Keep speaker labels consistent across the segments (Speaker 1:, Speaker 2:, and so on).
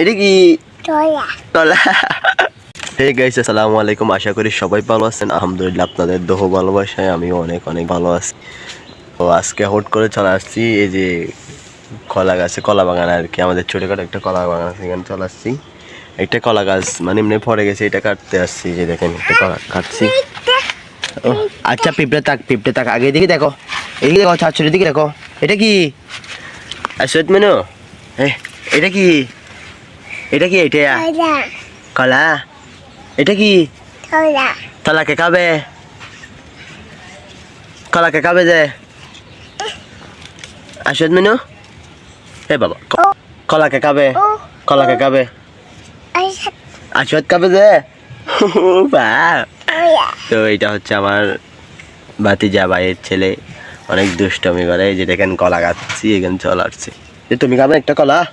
Speaker 1: এটা কি? কলা হে গাইস আসসালামু আলাইকুম। আশা করি সবাই ভালো আছেন। আলহামদুলিল্লাহ আপনাদের দোহ ভালোবাসায় আমিও অনেক অনেক ভালো আছি। তো আজকে হুট করে চলে আসছি এই যে কলা গাছে কলা বাগান আর কি। আমাদের ছোটোখাটো একটা কলা বাগান আছে এখানে চলে আসছি। একটা কলা গাছ মানে এমনি পড়ে গেছে এটা কাটতে আসছি। যে দেখেন একটা কলা কাটছি। ও, আচ্ছা পিঁপড়ে তাক পিঁপড়ে তাক আগে দিকে দেখো এদিকে দেখো ছাত্রের দিকে দেখো। এটা কি? আসত মেনু? এ, এটা কি? এটা কি এটা? কলা। এটা কি?
Speaker 2: তোরা
Speaker 1: কলাকে খাবে? কলাকে খাবে যে? আসত মেনু। হে বাবা ক-
Speaker 2: ও।
Speaker 1: কলাকে খাবে?
Speaker 2: ও।
Speaker 1: কলাকে খাবে? আসত খাবে যে? তো এটা হচ্ছে আমার ভাতিজা ভাইয়ের ছেলে। অনেক দুষ্টমি করে যেটা যে দেখেন কলা খাচ্ছি এখানে চলে আসছে। তুমি খাবে একটা কলা?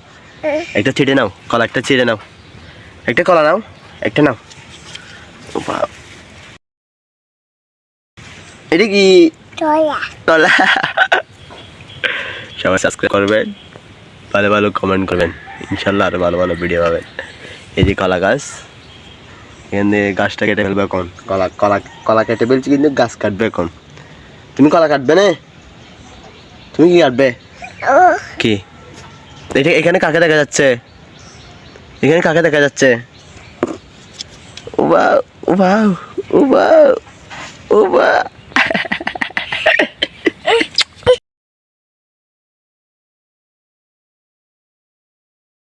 Speaker 1: একটা ছিঁড়ে নাও কলা একটা ছিঁড়ে নাও। একটা কলা নাও একটা নাও। এটা কি? কলা সবাই সাবস্ক্রাইব করবেন ভালো ভালো কমেন্ট করবেন। ইনশাল্লাহ আরও ভালো ভালো ভিডিও পাবেন। এই যে কলা গাছ এখান থেকে গাছটা কেটে ফেলবে এখন। কলা কলা কলা কেটে ফেলছি কিন্তু গাছ কাটবে এখন। তুমি কলা কাটবে না? তুমি কি কাটবে? কি? এটা এখানে কাকে দেখা যাচ্ছে? এখানে কাকে দেখা যাচ্ছে? ও বা ও বা ও বা ও বা